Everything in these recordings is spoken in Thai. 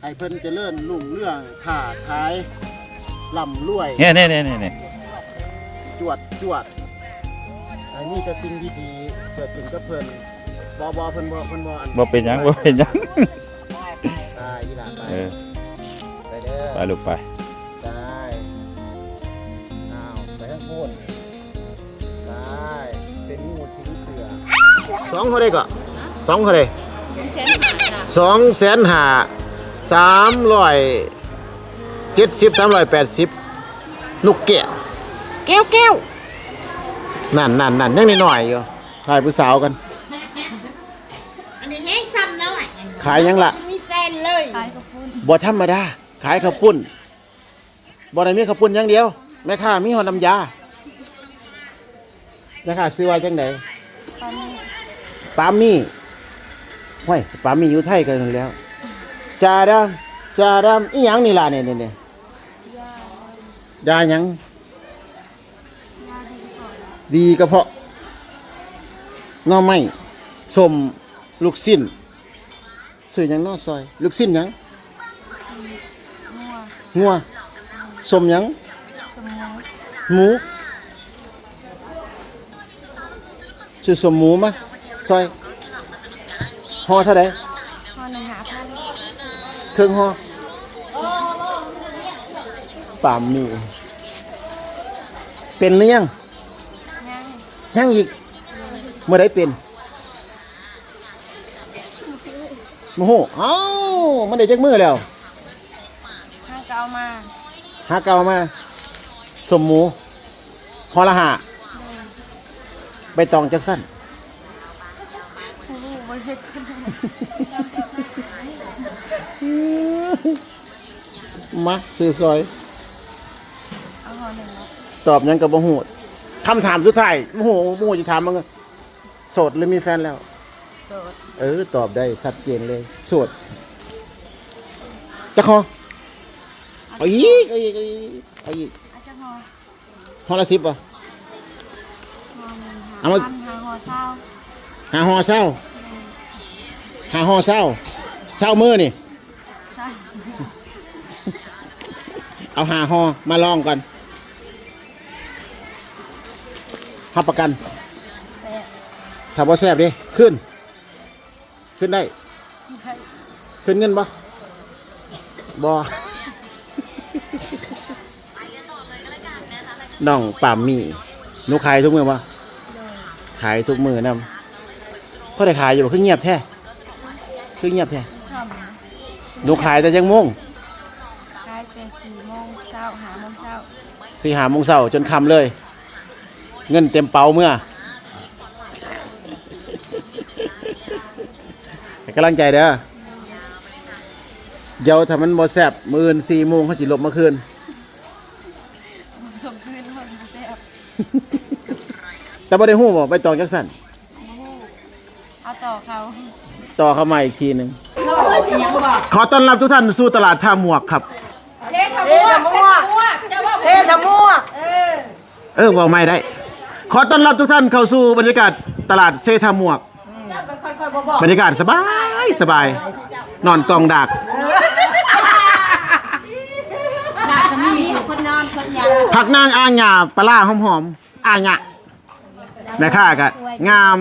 ให้เพิ่นเจริญรุ่งเรืองค้าขายร่ำรวย เนี่ยเนี่ยเนี่ยเนี่ยจวดจวดอันนี้จะสิ่งดีๆเกิดขึ้นกับเพิ่นบ่บ่เพิ่นบ่เพิ่นบ่อันบ่เป็นหยังบ่เป็นหยังตายอีหลาไปเออไปเด้อไปลูกไปได้อ้าวไปข้างโพนได้เป็นงูสิงเสือสองเท่าไรก็สองเท่าไรสองแสนห้า สามร้อยเจ็ดสิบสามร้อยแปดสิบลูกแก้วแก้วแก้วนั่นนั่นนั่นยังนิดหน่อยอยู่ถ่ายผู้สาวกัน อันนี้แห้งซ้ำแล้วอะขายยังล่ะ มีแฟนเลยขายกระพุ้นบ่ธรรมดา ขายข้าวปุ้นบ่ได้มีข้าวปุ้นอย่างเดียว แม่ค้ามีหอน้ำยาแม่ค้าซื้อไว้จังไดตอนนี้ปามี่ห้ยปามี่อยู่ไทยกันนั่นแล้ว จาดามจาดามอีหยังนี่ล่ะเนี่ยเนี่ยเนี่ยยาดาหยังดีกระเพาะงอไม้สมลูกสิ้นซื้อหยังนอซอย ลูกสิ้นหยังงัวสมหยังหมูชื่อสมหมูมะซอยห่อเท่าไหนึ่ เครื่องห่อปามมีเป็นหรือยังยัง ยังอีก เมื่อไรเป็นโมโหเอ้ามันได้จักมือแล้วห้างเก่ามาหาเก่ามา สมหมูห่อละหาใบตองจักสั้นผู้รู้บริษัทขึ้น มาซื้อซอยเอาหอหนึ่งแล้วตอบหยังกับบ่ฮู้คำถามสุดท้ายโมโหโมโหจะถามมันก็โสดหรือมีแฟนแล้ว โสด เออ ตอบได้ชัดเจนเลยโสดจะคอเอาอีกเอาอีกเอาอีกเอาอีกอาจจะหอฮอละสิบป่ะหอหนึ่งเอาหามาพันหาหอเศร้าหาฮอเศร้าหาฮอเศร้าเศร้ามือนี่ เอาหาฮอมาลองกันหับประกันแต่ถ้าบ่แซ่บดิขึ้น ขึ้นได้ใครขึ้นเงินบ่บ่น้องป่ามมีหนูขายทุกมือบ่ขายทุกมือนำพ่อได้ขายอยู่บ่คือเงียบแท้คือเงียบแท้ทหนูขายแต่ยังโมง สี่หาโมงเช้าจนค่ำเลย เงินเต็มเป๋าเมื่อให้กำลังใจเด้อเดี๋ยวถ้ามันบ่แซ่บมื้ออื่นสี่โมงเขาสิลบมาคืนส่งคืนคนแซ่บแต่บ่ได้ฮู้บ่ไปตองจักสั่นเอาต่อเขาต่อเข้ามาอีกทีหนึงขอต้อนรับทุกท่านสู่ตลาดท่าหมวกครับ เชทำมั่วเชทำมั่วเชทำมั่วเออเออเว้าไม่ได้ ขอต้อนรับทุกท่านเข้าสู่บรรยากาศตลาดเซท่าหมวก เจ้าก็ค่อยๆบอกบรรยากาศสบายสบาย นอนกองดากน่าจะมีอยู่คนนอนคนยาผักนางอ่างหยาปลาร้าหอมๆอ่างหยาแม่ค้ากะงาม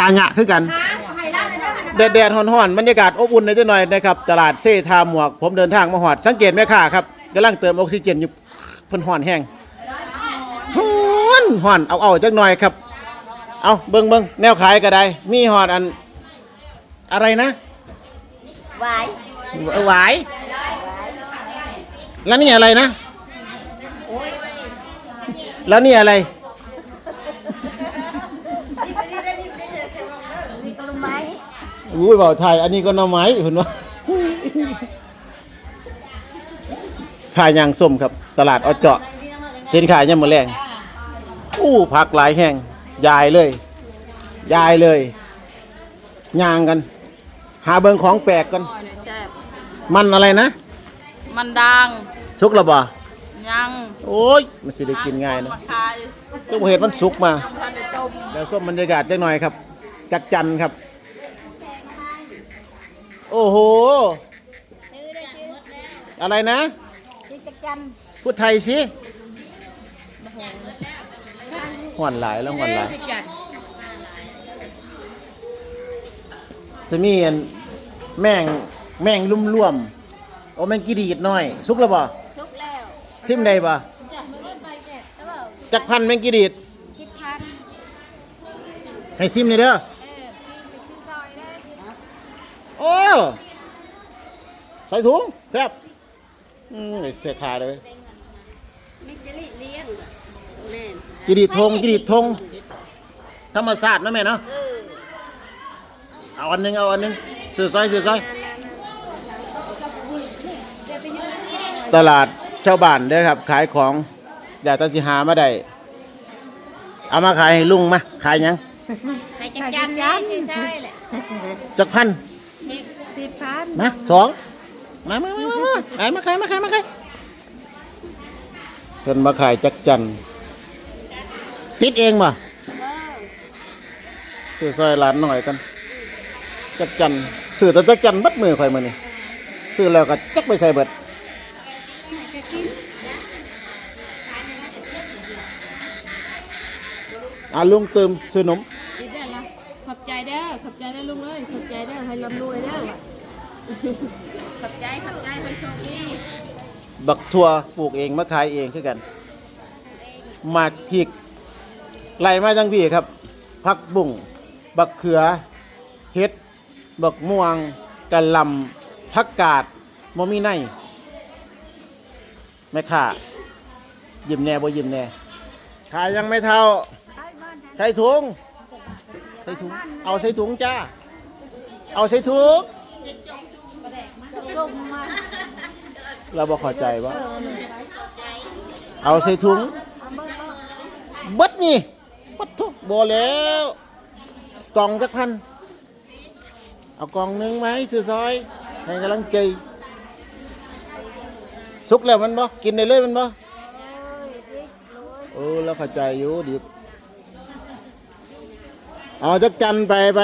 อ่างหยาคือกันให้เล่าหน่อยด้วยนะแดดแดดๆร้อนๆบรรยากาศอบอุ่นในจังหน่อยนะครับ ตลาดเซทาหมวก ผมเดินทางมาหอด สังเกตแม่ค้าครับ กำลังเติมออกซิเจนอยู่เพิ่นห้อนแห้งฮ้อนห้อนเอาเอาจักหน่อยครับ เอาเบิ่งเบิ่งแนวขายก็ได้ มีหอดอันอะไรนะไหวหวายแล้วนี่อะไรนะ แล้วนี่อะไรมีกระไม้อุ้ยบอกไทยอันนี้ก็หน่อไม้คุณว่า ขายยางส้มครับ ตลาดออเจาะสินค้ายามมื้อแรงอู้ผักหลายแห้งยายเลย ยายเลยยางกัน หาเบิงของแปลกกันแซ่บมันอะไรนะ มันดังสุกแล้วบ่ยัง โอ้ย มันสิได้กินง่ายนะมาขายต้องเห็นมันสุกมาพันในต้มแล้วส้มบรรยากาศจักหน่อยครับ จักจันครับ โอ้โหซื้อได้ซื้ออะไรนะ ซื้อจักจันพูดไทยสิหวนหลายแล้วหวนหลาย จะมีอันแม่งแม่งลุ่มร่วมๆโอ้แม่งกีดีดหน่อย สุกแล้วบ่ชุกแล้วซิมได้บ่จะไม่ได้ไปแกแล้วเปล่าจักพันแม่งกีดีดคิดพันให้ซิมนี่เด้อ เออซื้อไปซื้อซอยได้ โอ้ ใส่ถุงแซ่บ อืมไอ้เสียขาเลยมิจลิเลี้ยงแน่นกีดีดทงกีดีดทงธรรมศาสตร์นะแม่เนาะเออเอาอันหนึงเอาอันหนึงซื้อซอยซื้อซอย ตลาดชาวบ้านเด้อครับ ขายของอยากแตสิหามาได้เอามาขายให้ลุงมาขายหยังไปจักจันนี่ซื้อซอยแหละจักพันสิบสิบพันมาสอง มามามามาขายมาขายมาขายมาขายเพิ่นมาขายจักจันติดเองบ่ซื้อซอยร้านหน่อยกัน จักจันซื้อแต่จักจันบัดมือข่อยมื้อนี้ซื้อแล้วก็จักไปใส่เบิดอะลุงเติมซื้อนมดีได้ละขอบใจเด้อขอบใจเด้อลุงเลยขอบใจเด้อให้ร่ำรวยเด้อว่ะ ขอบใจขอบใจไปส่งนี่บักทั่วปลูกเองมาขายเองคือกันหมาพริกไล่มาจังพี่ครับผักบุ้งบักเขือเห็ดบักม่วงกะหล่ำผักกาดมมีในแม่ค่ะยิ้มแน่บ่ยิ้มแน่ขายยังไม่เท่าใส่ถุงใส่ถุง เอาใส่ถุงจ้า เอาใส่ถุง จมมาเราบอกขอใจว่า เอาใส่ถุงเบัดนี่ปัดทุกบแล้วกล่องจักพัน เอากล่องหนึงไหมาให้ซื้อซอยให้กำลังใจสุกแล้วมันบ่กินได้เลยมันบ่เออเราเข้าใจอยู่ดีเอาจักจันไปไป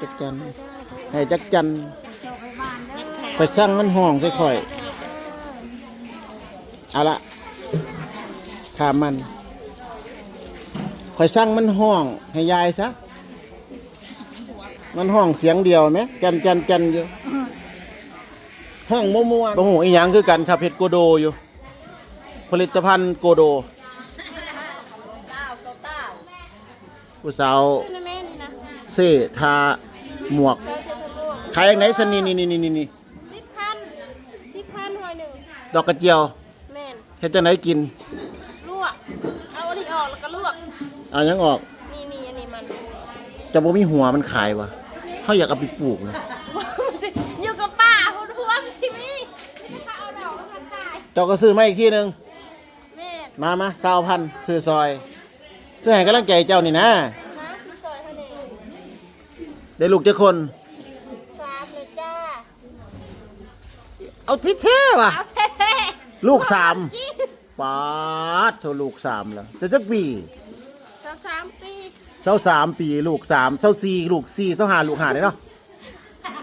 จักจันให้จักจัน ไปสั่งมันห้องค่อยๆเอาละถามมันคอยสั่งมันห้องให้ยายซะ มันห้องเสียงเดียวไหมกันกันกันอยู่ห้องมัวมัวๆบ่หูอีหยังคือกันครับเห็ดโกโดอยู่ ผลิตภัณฑ์โกโดผู้สาวซื้อนะแม่นี่นะเซ่ทาหมวกซอยเซ็นทรัลโลกขายอย่างไหนสนี่นี่นี่นี่นี่สิบพันสิบพันหอยหนึ่ง ดอกกระเจียวแม่นเฮ็ดจังไหนกินลวก เอาอันนี้ออกแล้วก็ลวก เอาหยังออกนี่นี่อันนี้มันจะบ่มีหัวมันขายวะเขาอยากเอาไปปลูกนะอยู่กับป้าหัวหัวมันสิมีนี่นะคะเอาดอกแล้วมาขายเจ้าก็ซื้อมาอีกที่หนึ่งแม่นมามาสาวพันซื้อซอยซื้อให้กำลังใจเจ้านี่นะมาซื้อซอยเท่านี้ได้ลูกเจ้าคน สามเลยจ้า เอาทิเท่ว่ะเอาแท้ ลูกสามๆยี่ป๊าดเท่าลูกสามแล้วจะจักปีสามสามปีเศร้าสามปีลูกสามเศร้าสี่ลูกสี่เศร้าห้าลูกห้าได้เนาะ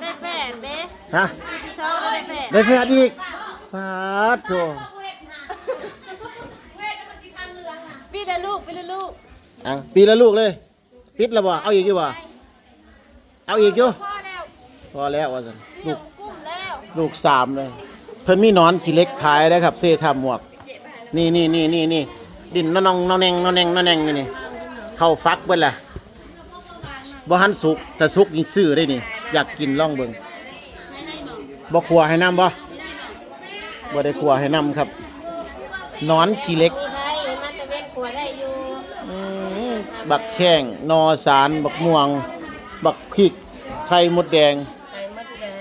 ได้แฟนเด้ฮะปีที่สองก็ได้แฟนได้แฟนอีกป๊าดโถปีละลูกปีละลูกอะปีละลูกเลยปิดแล้วบ่เอาอีกอยู่บ่เอาอีกอยู่พ่อแล้วพอแล้วว่าซั่นเลี้ลูยกงกุ้งแล้วลูกสามเลย เพิ่นมีหนอนขี้เล็กขายได้ครับเซทาหมวก นี่นี่นี่นี่นี่ดินนอนองนอนแนงนอนแนงนอนแนงนี่นี่เข้าฟักเบิ่นล่ะบ่หันสุกแต่สุกนี่ซื้อได้นี่ อยากกินลองเบิ่งบ่ครัวให้น้ำบ่บ่ได้ครัวให้น้ำครับหนอนขี้เล็กมีไทยมันตะเวนขัวได้อยู่อืมบักแข้งนอสาร บักม่วง บักพริกไข่มดแดงไข่มดแดง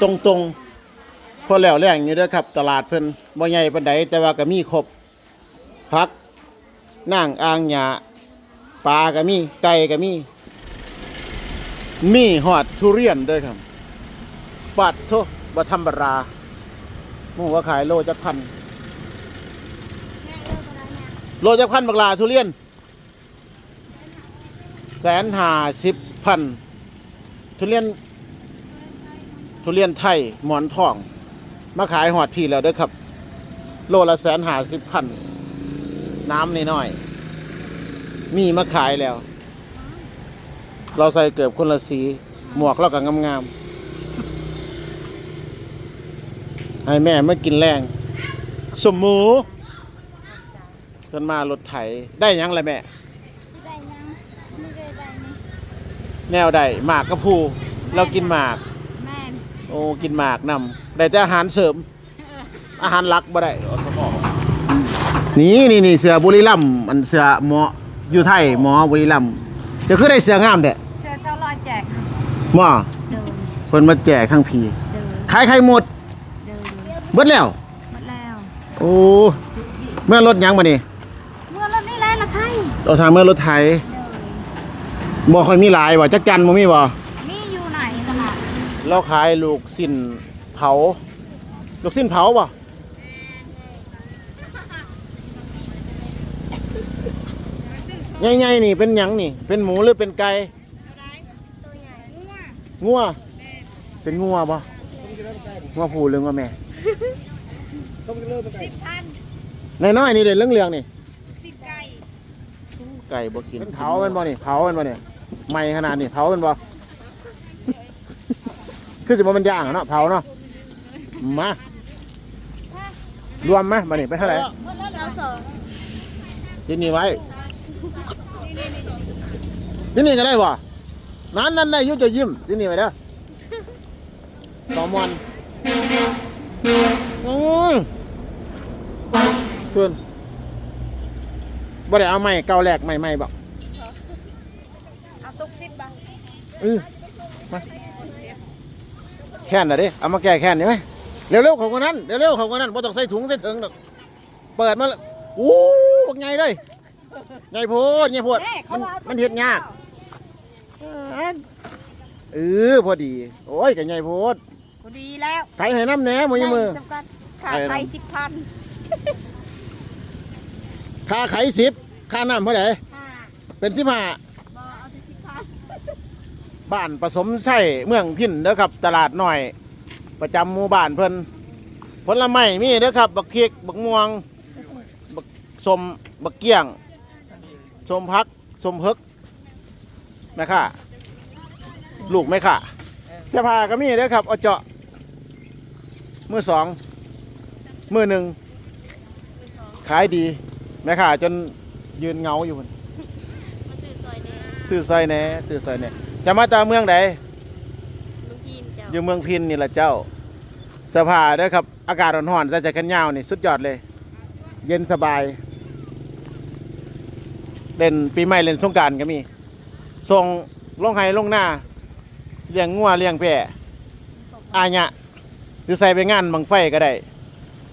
ตรงตรงๆ พอแล้วแรงอยู่เด้อครับ ตลาดเพิ่นบ่ใหญ่ปานใดแต่ว่าก็มีครบผักนั่งอ่างหญ้าปลาก็มีไก่ก็มี มีหอดทุเรียนด้วยครับปัดโทบ่ธรรมดาหมูว่าขายโลจักพัน โลจักพันบักลาทุเรียน แสนหาสิบพัน ทุเรียน ทุเรียนไทย หมอนทอง มาขายหอดพี่แล้วเด้อครับ โลละแสนหาสิบพันน้ำน้อยๆมีมาขายแล้ว เราใส่เกือบคนละสี หมวกเราก็งามๆให้แม่มากินแรงสมหมูจนมารถไถได้หยังไรแม่ ได้ยังไม่ได้ได้นี่แนวใดหมากกระพูเรากินหมาก แม่น โอ้กินหมากนำ ได้แต่อาหารเสริม อาหารหลักบ่ได้นี่นี่นี่เสือบุรีรัมย์มันเสือหมออยู่ไทยหมอบุรีรัมย์จะคือได้เสืองามแต่เสื้อเซาลอยแจกหมอเดินเพิ่นมาแจกทั้งพีเดินขายไข่หมดเดินเบิดแล้ว หมดแล้ว โอ้เมื่อรถหยังมานี่เมื่อรถนี่แหละละไทยเอาทางเมื่อรถไถเดินบ่ค่อยมีหลายบ่จักจันบ่มีบ่มีอยู่ไหนตลาดเราขายลูกสิ้น เผา ลูกสิ้นเผาบ่ะใหญ่ๆนี่เป็นหยังนี่ เป็นหมูหรือเป็นไก่ตัวงัว เป็นงัวบ่ะงัวผูหรืองัวแม่สิบพันน้อยๆนี่เด่นเรื่องๆนี่ สิบไก่ไก่บ่กินเผาเป็นบ่นี่เผาเป็นบ่นี่ไหม่ขนาดนี้เผาเป็นบ่ คือสิบ่มันย่างอะเนาะเผาเนาะ มารวมไหมมานี่ไปเท่าไหร่เสาสองที่นี่ไว้ที่นี่ก็ได้บ่นั้นนั่นได้อยุจะยิ้มที่นี่ไว้เด้อสองวันอือเพื่อนบ่ได้เอาไม้เก่าแรกไม้ใหม่บ่เอาตุกสิบบาทเออมาแค้นน่ะดิเอามาแก้แค้นนี่ไหม เร็วๆของคนนั้นเร็วๆของคนนั้นบ่ต้องใส่ถุงใส่ถึงดอกเปิดมาแล้วอู้บักใหญ่เลยใหญ่โพดใหญ่โพดมันมันเฮ็ดยากเออพอดี โอ้ยก็ใหญ่โพดพอดีแล้วไถให้น้ำแหน่มือมือสำคัญขาดไปสิบพันค่าไขสิบค่าน้ำเท่าไหร่ห้าเป็นสิบห้าบอเอาที่สิบพันบ้านผสมไส้เมืองพินเด้อครับตลาดหน่อย ประจำหมู่บ้านเพิ่นผลไม้มีเด้อครับ บักเคียกบักม่วง บักสมบักเกี้ยงสมพักสมพึกแม่ค่ะลูกแม่ค่ะเสื้อผ้าก็มีเด้อครับเอาเจาะมือสองมือหนึ่งขายดีแม่ค่ะจนยืนเงาอยู่พุ่นซื้อซอยแหน่ซื้อซอยแหน่จะมาจากเมืองใด อยู่เมืองพินนี่แหละเจ้าเสื้อผ้าเด้อครับ อากาศร้อนๆใส่แจ็คเก็ตยาวนี่สุดยอดเลย เย็นสบาย เล่นปีใหม่เล่นสงกรารก็มีส่งลงไห้ลงหน้าเลี้ยงงัวเลี้ยงแพะอาญะหรือใส่ไปงานบังไฟก็ได้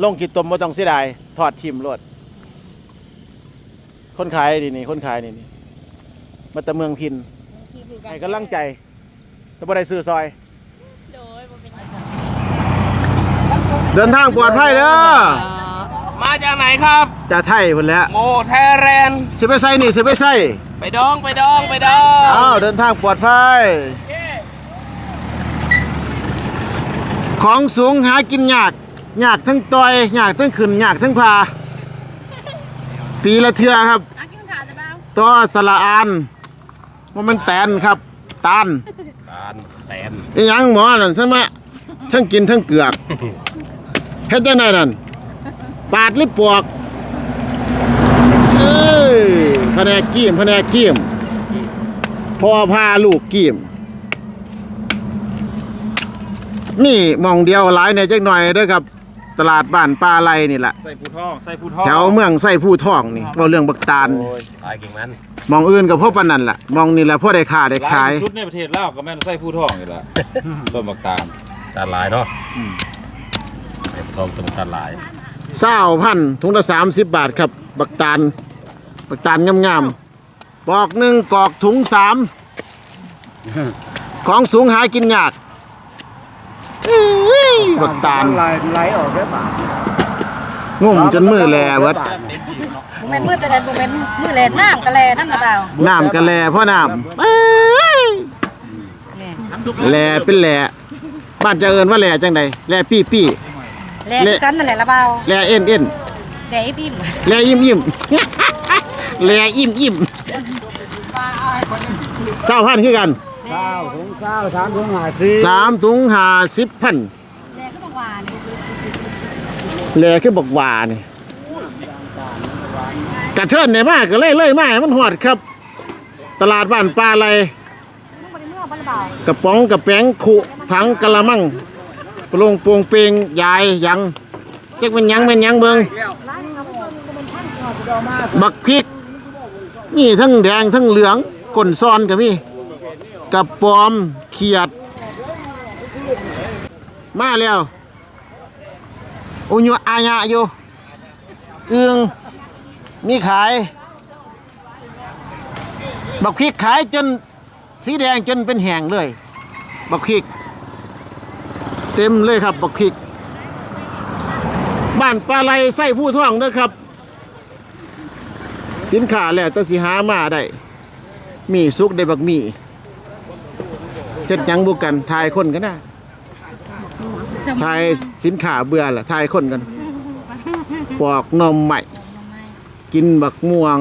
ลงกิดตมบ่ต้องเสียดายถอดทิมรถคนขายนี่นี่คนขายนี่นี่มาแตะเมืองพินให้กำลังใจแต่บ่ได้ซื้อซอย เดินทางปลอดภัยเด้อมาจากไหนครับจะไทยพุ่นแหล้วโมไทยแลนด์สิไปใส่นี่สิไปใส่ไปดองไปดองไปดองอ้าวเดินทางปลอดภัยของสูงหากินยากยากทั้งต่อยยากทั้งขึ้นยากทั้งพา ปีละเทือครับ อากินขาดจะเปล่าตัวสละอานว่ามันแตนครับตานตานแตนอีหยังหมอนั่นใช่ไหมทั้งกินทั้งเกือก เฮ็ดจังไดนั่นปาดหรือปอกเอ้ยแผนกกี้มแผนกกี้มพ่อพาลูกกี้มนี่หมองเดียวหลายในจักหน่อยเด้อครับ ตลาดบ้านปลาไหลนี่แหละใส่ผู้ท่อง ใส่ผู้ท่องแถวเมืองไส้ผู้ท่องนี่เราเรื่องบักตาล โอ้ยตายเก่งมันหมองอื่นกับพ่อปานนั่นแหละหมองนี่แหละพ่อได้ค่าได้หลาขายยที่สุดในประเทศลาวก็แม่นใส่ผู้ท่องนี่แหละต้นบักตาล ตาลายเนาะเด็ก ทองตรงตาลายเศร้าพันถุงละสามสิบบาทครับ บักตาลบักตาลงามๆปอกหนึ่งกอกถุงสามของสูงหากินยากอื้อบักตาลไหลออกได้ป่ะงุ่มจนมือแลเบิดบุเมนมือแต่แดนบุเมนมือแลน้ำกะแลนั่นนะเปล่าน้ำกะแลพ่อน้ำเอ้ยนี่แหล่เป็นแหล่บ้านจะเอิ้นว่าแหล่จังใดแหล่ปี้ปี้ แลกกันนั่นแหละละเบาแหล่เอ็นเอ็นแดกพิมพ์แหล่อิ่มอิ่มแหล่อิ่มอิ่มเศร้าพันคือกันเศร้าถุงเศร้าสามถุงหาซื้อสามถุงห้าสิบพันแลกก็บอกว่านี่แหล่คือบอกว่านี่กระเทินเนี่ยมากก็เลยเลยมาให้มันหอดครับ ตลาดบ้านปลาอะไรมึงบ่ได้เมื่อบ่ละเบากระป๋องกระแป้งขุถังกะละมัง ปลงโปวงเปงยายยังจักเป็นหยังเป็นหยังเบิงบักพริกนี่ทั้งแดงทั้งเหลืองก้นซ้อนก็มีกระปอมเขียด มาแล้วอุญอายะอยู่เอืองมีขาย บักพริกขายจนสีแดงจนเป็นแห้งเลย บักพริก เต็มเลยครับบักพริก บ้านปลาไหลไส้ผู้ท่องเด้อครับ สินค้าแล้วแต่สิหามาได้ มีสุกได้บักมีเจ็ดหยังบุกันทายคนกันนะทายสินค้าเบื่อละทายคนกัน ปอกหนมใหม่ กินบักม่วง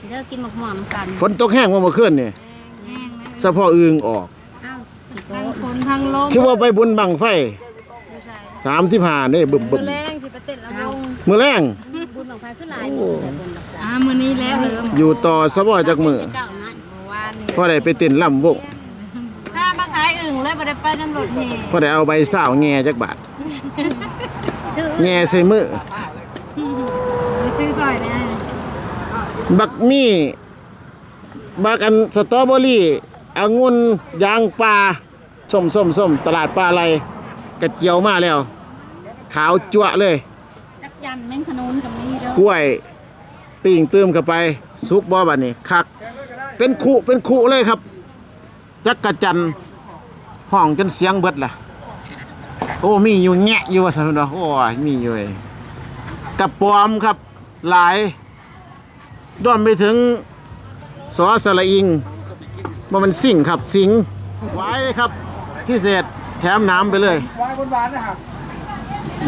สิเด้อกินหมกหม่อมกัน ฝนตกแห้งมาเมื่อคืนนี่สะพออึงออก อ้าวทั้งคนทั้งลมคือว่าไปบุญบังไฟสามสิบห้านี่บึมบึมแรงสิไปเต้นแล้วลงมือแรงบุญของใครขึ้นหลายอ่ามื้อนี้แล้วเริ่มอยู่ต่อสะบอจากมือเจ้านั้นเมื่อวานนี่พอได้ไปเต้นลำวงถ้ามาขายอึ่งเลยบ่ได้ไปน้ำรถนี่พอได้เอาใบสาวแง่จักบาทซื้อแง่ใส่มือไปซื้อซอยนี่บักมี่บักอันสตรอเบอรี่องุ่นยางปลา ส้มส้มส้มตลาดปลาอะไรกระเจียวมาแล้ว ขาวจั่วะเลย จักจันแม่งขนุนกับนี้เด้อกล้วยปิ่งเติมเข้าไปซุกบ่บัดนี้คัก เป็นคุเป็นคุเลยครับ จักกะจันห้องจนเสียงเบิดล่ะ โอ้มีอยู่แงะอยู่ว่าซั่นเนาะโอ้ยมีอยู่เว้ยกระปอมครับหลายด้อมไปถึงสอสระอิงว่ามันสิ่งครับสิงไว้ครับ พิเศษแถมน้ำไปเลยวายบนบานนะครับ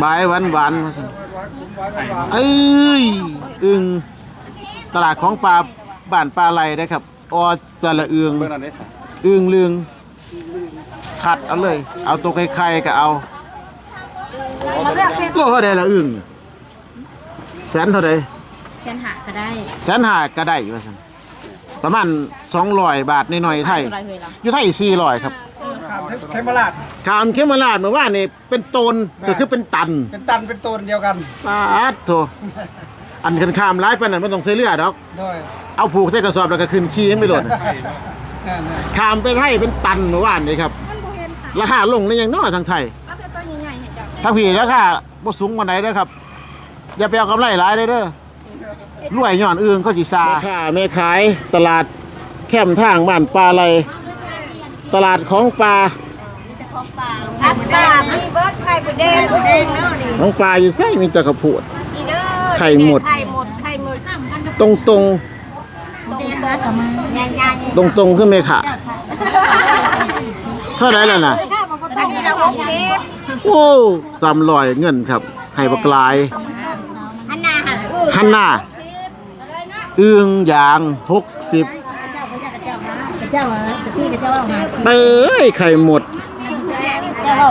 บายหวานหวานๆว่าซั่นเอ้ยอึงตลาดของปลาบ้านปลาไหลนะครับออสระเอืองเบิ่งนั่นได้ซะอึงเลืองขัดเอาเลย เอาตัวไข่ๆก็เอามาเลือกเพชรโลเท่าใดละอึงแสนเท่าใดเส้นหาก็ได้แสนห้าก็ได้ว่าซั่นประมาณ200บาทนิดหน่อยๆไทยอะไรเคยล่ะอยู่ไทย400ครับขาม เทมราดขามเขมราชเมื่อวานนี่เป็นตนก็คือเป็นตันเป็นตันเป็นตนเดียวกันปาดโถอันกันข้ามร้ายปานนั้นไม่ต้องใช้เรือดอกโดยเอาผูกใส่กระสอบแล้วก็ขึ้นขี่ให้ไม่หล่นนั่นน่ะข้ามไปไทยเป็นตันเมื่อวานนี่ครับราคาลงในยังน้อยทางไทยเอาแต่ตัวใหญ่ๆให้จับทางพี่ราคาบ่สูงกว่าไหนเด้อครับ อย่าไปเอากำไรหลายเด้อเด้อรวยย้อนอื่นเขาสิซาแม่ค้าแม่ขายตลาดแคมทางบ้านปลาไหลตลาดของปลา ชัดตามันเบิดไข่บ่แดงบ่แดงเด้อนี่ของปลาอยู่ไสมีแต่กระพูดนี่เด้อไข่หมด ไข่หมดไข่หมดตรงตรงตรงตรงใหญ่ตรงตรงๆขึ้นไหมค่ะเท่าไหร่แล้วน่ะๆอันนี้เรา60โอ้สามรอยเงินครับไข่ปลากลายอันน่ะหักฮันน่าเอื้องยางหกสิบเอ้ยไข่หมด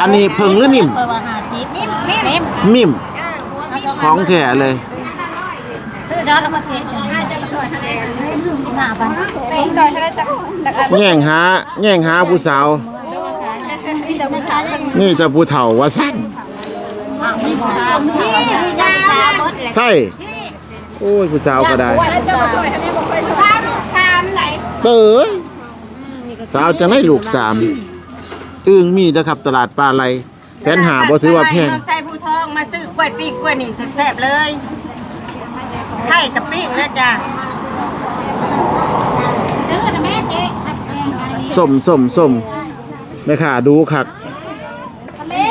อันนี้เพิ่งหรือนิ่มนิ่มนิ่มมิ่มของแท้เลยซื้อช้อนแล้วมาเทให้จะมาช่วยให้สิบห้าพันเป็นซอยเท่าไรจักจักอันแย่งหาแย่งหาผู้สาวนี่แต่ผู้ชายนี่นี่จะผู้เฒ่าว่าสั้นจ้าหมดเลยใช่ โอ้ยผู้สาวก็ได้จะมาซอยให้แม่บ่ค่อยสามลูกสามไหนเอ้ยสาวจะให้ลูกสาม อึ้งมีนะครับตลาดปลาไหลแสนหาบ่ถือว่าแพงเมืองไส้ผู้ทองมาซื้อกล้วยปิ้งกล้วยนี่แซ่บๆเลยไข่กับปิ้งนะจ้ะซื้อนะแม่เจ๊ส้มส้มส้มแม่ค่ะดูคัก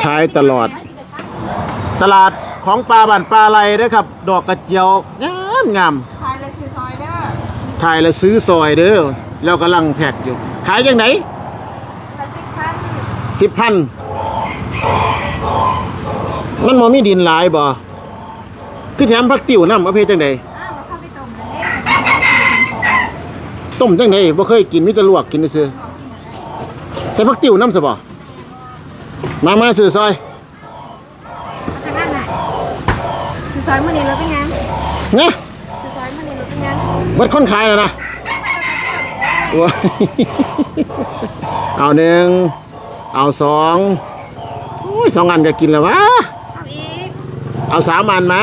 ขายตลอด ตลาดของปลาบ้านปลาไหลนะครับ ดอกกระเจียวงามงามถ่ายแล้วซื้อซอยเด้อแล้วกำลังแพ็กอยู่ ขายยังไหนพั สิบพันมันมอมีดินหลายบ่คือแถมผักติ๋วน้ำเอาเพจังใดต้มจังใดบ่เคยกินมีแต่ลวกกินซื่อๆใส่ผักติ๋วน้ำซะบ่มามาซื้อซอยคือซอยมื้อนี้เราเป็นไงเนี่ยคือซอยมื้อนี้เราเป็นไงเบิดคนขายแล้วนะโอ้ยเอาหนึ่ง เอาสองโอ้ยสองอันก็กินแล้ววะ เอาอีกเอาสามอันมา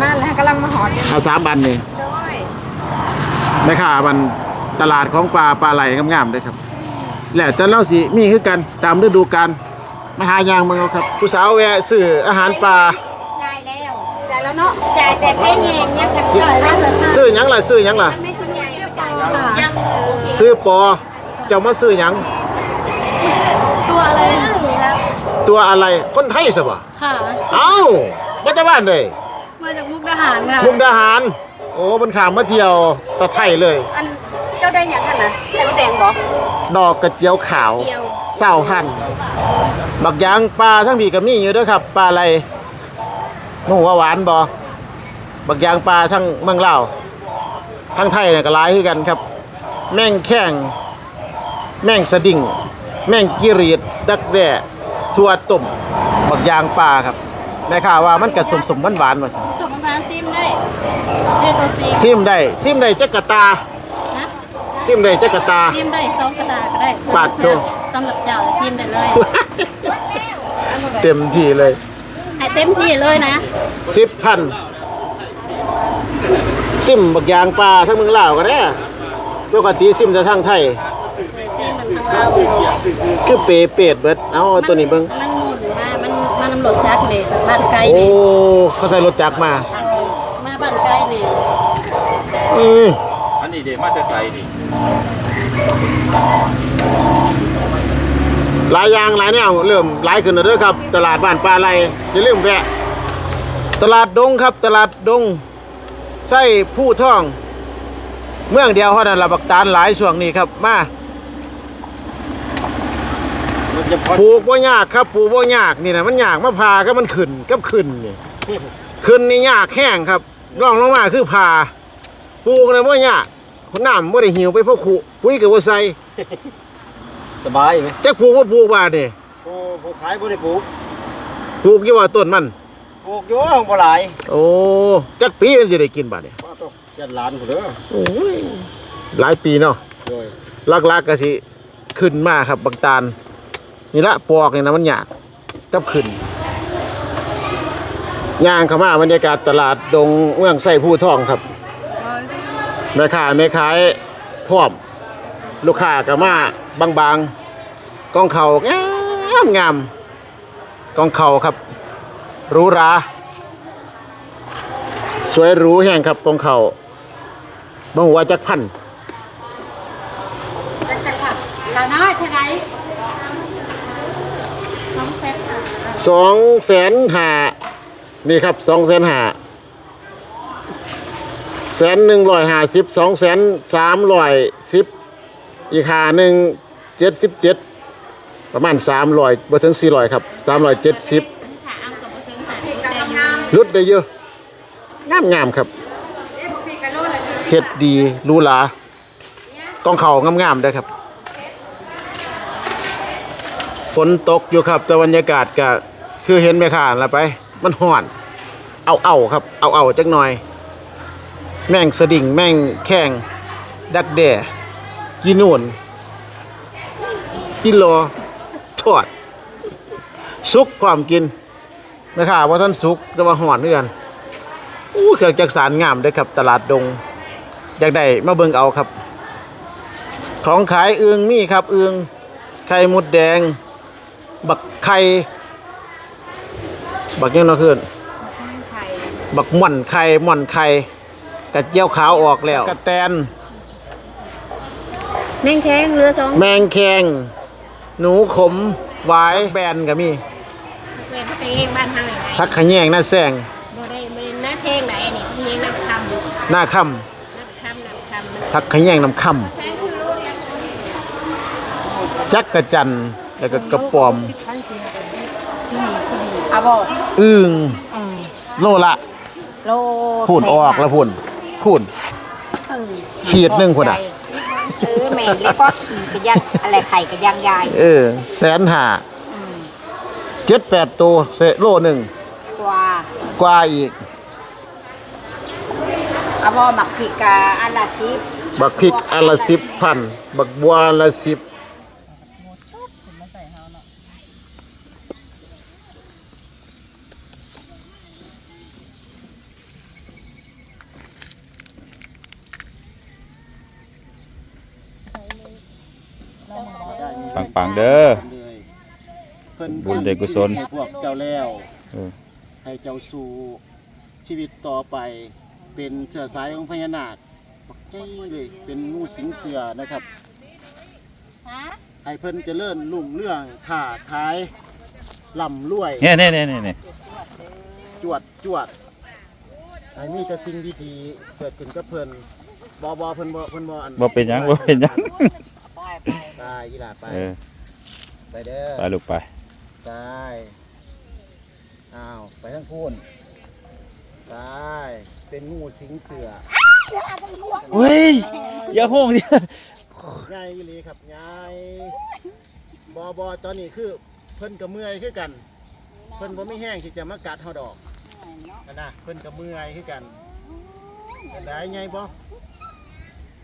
มาแล้วกำลังมาหอดอยู่เอาสามอันนี่ด้วยแม่ค้ามันตลาดของปลาปลาไหลงามๆเลยครับ แล้วแต่เราสิมีคือกันตามฤดูกาลมาหายางมึงเอาครับ ผู้สาวแวะซื้ออาหารปลาจ่ายแล้วจ่ายแล้วเนาะจ่ายแต่แค่แยงเนี่ยกันจ่ายแล้วเหรอคะซื้อหยังล่ะซื้อหยังล่ะไม่คุณ ยายชื่อปอค่ะยังซื้อปอเจ้ามาซื้อหยังตัวอะไรครับตัวอะไรคนไทยสบ่ค่ะ เอ้ามาจากบ้านเลยมาจากมุกดาหารค่ะมุกดาหาร โอ้มันขามมาเที่ยวตะไทยเลย อันเจ้าได้หยังกันนะไข่มดแดงบ่ดอกกระเจียวขาวเดียวเศร้าหันบักยางปลาทั้งบีกับนี่อยู่เด้วยครับปลาอะไรนุ่ว่าหวานบ่บักยางปลาทั้งเมืองลาว ทั้งไทยเนี่ยก็หลายคือกันครับ แม่งแข้งแม่งสดิ่ง แม่งกิรีดดักแด่ทั่วต้มบักยางปลาครับได้ข่าวว่ามันกระสมสมๆหวานๆมาสุกน้ำซิมได้เด้ตัวซีซิมได้ซิมได้จักกะตานะซิมได้จักกะตาซิมได้สองกระดาษก็ได้ปาดโถสำหรับเจ้าซิมได้เลยเต็มที่เลยให้เต็มที่เลยนะสิบพัน ซิมบักยางปลาทั้งเมืองลาวก็ได้ปกติซิมจะทั้งไทยซิมมันทางเราเลยคือเปเปดเบิดเอาตัวนี้เบิ่งมันหมุนมา มันมันน้ำหลดจักเลยบ้านไกลโอ้นี่เขาใส่รถจักรมา มาบ้านไกลนี่อืมอันนี้เดมาแต่ไสนี่หลายอย่างหลายแนวเริ่มหลายขึ้นแล้วเด้อครับ ตลาดบ้านปลาไหลอย่าลืมแวะตลาดดงครับ ตลาดดง ไส้ผู้ท่อง เมืองเดียวเท่านั้นละบักตาลหลายช่วงนี้ครับมาปลูกบ่ยากครับปลูกบ่ยากนี่นะมันยากมาพาก็มันขึ้นกับขึ้นนี่ขึ้นนี่ยากแห้งครับร่องลงมาคือพาปลูกเลยบ่ยากคนน้ำบ่ได้หิวไปเพราะขุปุ๋ยก็บ่ใส่สบายไหมจักปลูกบ่ปลูกบาดนี่โอ้ผู้ขายบ่ได้ปลูกปลูกอยู่ว่าต้นมัน ปลูกอยู่บ่หลายโอ้จักปีมันสิได้กินบาดนี่ว่าต้องจัดหลานพุ่นเด้อโอ้ยหลายปีเนาะโดยลักๆก็สิขึ้นมาครับบักตาลนี่ละปอกนี่นะมันยากกับขึ้นย่างเข้ามาบรรยากาศตลาดดงเมืองไส้ผู้ทองครับแม่ค้าแม่ขายพร้อม ลูกค้าก็มาบางๆกองเขางามงามกองเขาครับ หรูหราสวยหรูแห่งครับกองเขาบ่หัวาจักพันละน้อยเท่าไหร่สองแสนห้านี่ครับสองแสนห้าแสนหนึ่งร้อยห้าสิบสองแสนสามร้อยสิบอีกหาหนึ่งเจ็ดสิบเจ็ดประมาณสามร้อยบ่ถึงสี่ร้อยครับสามร้อยเจ็ดสิบ ขาอ้ำกับบ่ถึงค่ะ กำงามลดได้เยอะงามงามๆครับเอ๊ะบ่พี่กะโลละสิเฮ็ดดีรูหรากองเขางามๆได้ครับ ฝนตกอยู่ครับแต่บรรยากาศก็คือเห็นไหมค่ะละไป มันห่อน เอาเอาๆครับ เอาเอาๆจักหน่อย แม่งสดิ่งแม่งแข้งดักแด่กินนูนกินรอทอดสุกความกิน นะครับว่าท่านสุกแต่ว่าห่อนเพื่อนอู้เครื่องจักสารงามเด้อครับ ตลาดดงอยากได้มาเบิ่งเอาครับ ของขายเอืองมีครับ เอืองไข่มดแดง บักไข่บักยังเนาะขึ้นไข่บักหม่อนไข่หม่อนไข่กระเจียวขาวออกแล้วกระแตน แม่งแข้งเรือสองแมงแคงหนูขมหวายแบนก็มี เว้นไปเองบ้านเฮาอย่างไรพักขะแยงหน้าแซงบ่ได้บ่ได้น้าเชงไหนนี่พี่ยังน้ำคำหน้าค่น้ำคำน้ำคำำพักขะแยงน้ำค่เจักกระจันทร์แล้วก็กระปอมเอาบ่อึ่งโลละโลพูนออกแล้วพูนพูน เออขีดหนึ่งพุ่นอะ เออแม่งแล้วก็ขี่กระยังอะไรไข่กระยังยาย เออแสนหา เจ็ดแปดตัวเสโลหนึ่งกว่ากว่าอีกเอาบ่หมักผิดกะอันละสิบบักพริกอันละสิบพัน บักบัวอันละสิบปังปังๆเด้อเพิ่น บุญใจกุศล ให้พวกเจ้าแล้วเออ ให้เจ้าสู่ชีวิตต่อไป เป็นเสือสายของพญานาคบักใหญ่เลยเป็นงูสิงเสือนะครับให้เพิ่นเจริญรุ่งเรื่องค้าขายล่ำรวย เนี่ยเนี่ยเนี่ยเนี่ยจวดจวดไอ้นี่ก็สิ่งดีๆเกิดขึ้นกับเพิ่นบอบอเพิ่นบ่เพิ่นบ่อันบ่เป็นหยังบ่เป็นหยัง ไปอีหลาไปเออไปเด้อ ไปลูกไป ซ้าย อ้าว ไปทางพูนซ้าย เป็นงูสิงเสือเฮ้ย อย่าห้องดิใหญ่อีหลีครับใหญ่บอบอตอนนี้คือเพิ่นก็เมื่อยคือกัน เพิ่นบ่มีแห้งที่จะมากัดเฮาดอกนั่นนะเพิ่นก็เมื่อยคือกันเป็นได้ใหญ่บ่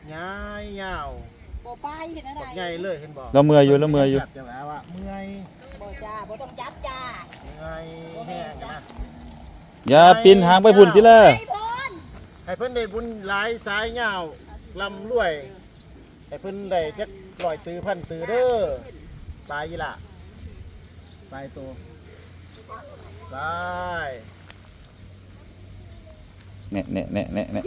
ใหญ่ยาวบ่ไปเห็นอะไรบักใหญ่เลยเห็นบ่เราเมื่อยอยู่เราเมื่อยอยู่ จับจังแล้วว่าเมื่อย บ่จ้าบ่ต้องยับจ้าเมื่อยแห้งกันนะอย่าปีนหางไปพุ่นติละให้เพิ่นได้บุญหลายสายยาวลำรวยให้เพิ่นได้จักร้อยตือพันตือเด้อตายอีหล่ะตายตัวตายเนี่ยเนี่ยเนี่ยเนี่ยเนี่ย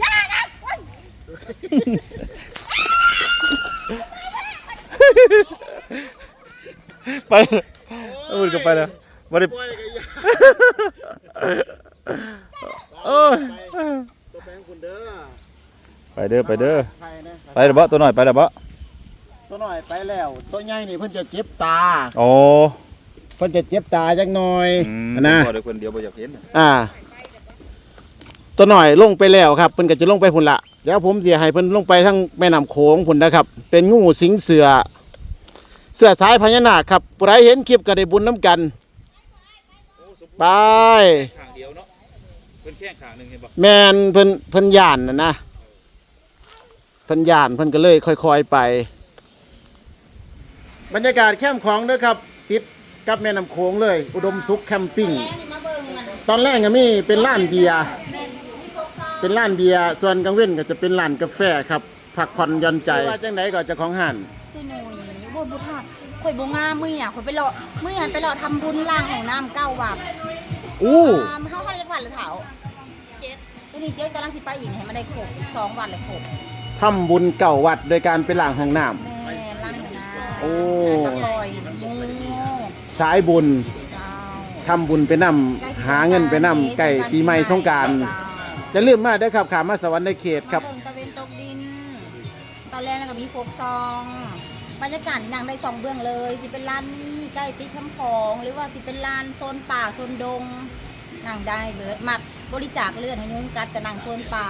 ไปเอา พุ่นก็ไปแล้วบ่ได้ปล่อยกันยาโอ้ยตัวแปลงคุณเด้อไปเด้อไปเด้อไปนะไปแล้วบ่ตัวน้อยไปแล้วบ่ตัวหน่อยไปแล้ว ตัวใหญ่นี่เพิ่นจะเจ็บตาโอ้เพิ่นจะเจ็บตาจักหน่อยอืมนะพอได้คนเดียวบ่อยากเห็นอ่า ตัวหน่อยลงไปแล้วครับเพิ่นก็จะลงไปพุ่นละเดี๋ยวผมเสียให้เพิ่นลงไปทั้งแม่น้ำโขงพุ่นนะครับ เป็นงูสิงเสือ เสือสายพญานาคครับผู้ใดเห็นคลิปก็ได้บุญน้ำกันไป ข้างเดียวเนาะเพิ่นแข้งข้างหนึงเห็นบ่แมนเพิ่นเพิ่นย่านนะนะเพิ่นย่านเพิ่นก็เลยค่อยๆไป บรรยากาศแคมป์ของเด้อครับ ติดกับแม่น้ำโขงเลย อุดมสุขแคมปิ้งตอนแรกก็มีเป็นร้านเบียร์เป็นร้านเบียร์ส่วนกลางเว้นก็จะเป็นร้านกาแฟครับผักผ่อนหย่อนใจว่าจังไดก็เจะของหันสิหนู บุญบุญค่ะข่อยบ่งามมื้อเนี่ยข่อยไปรอมือหันไปรอทำบุญล่างของน้ำเก้าวัดอู้อ่าเฮาเฮาได้จักวันหรือเถาเจ็ดตัวนี้เจ๊กำลังสิไปอีกให้มันได้ครบอีกสองวันเลยครบทำบุญเก่าวัดโดยการไปล้างห้องน้ แม่ล่างนะโอ้ตะลอยงูำสายบุญเจ้าทำบุญไปนำหาเงินไปนำไก่ปีใหม่สงกรารจะลืมมาเด้อครับขามาสวรรค์ในเขตครับมาเบิ่งตะเวนตกดิน ตอนแรกแล้วก็มีโฟกซอง บรรยากาศนี่นางได้สองเบื้องเลยสิเป็นลานนี้ใกล้ติดคำของหรือว่าสิเป็นลานโซนป่าโซนดงนางได้เบิดมักบริจาคเลือดให้ยุงกัดกับนางโซนป่า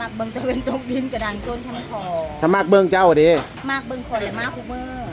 มักเบิ่งตะเวนตกดินกับนางโซนคำของถ้ามากเบิ่งเจ้าเด้มากเบิ่งคนและมากคูเมอร์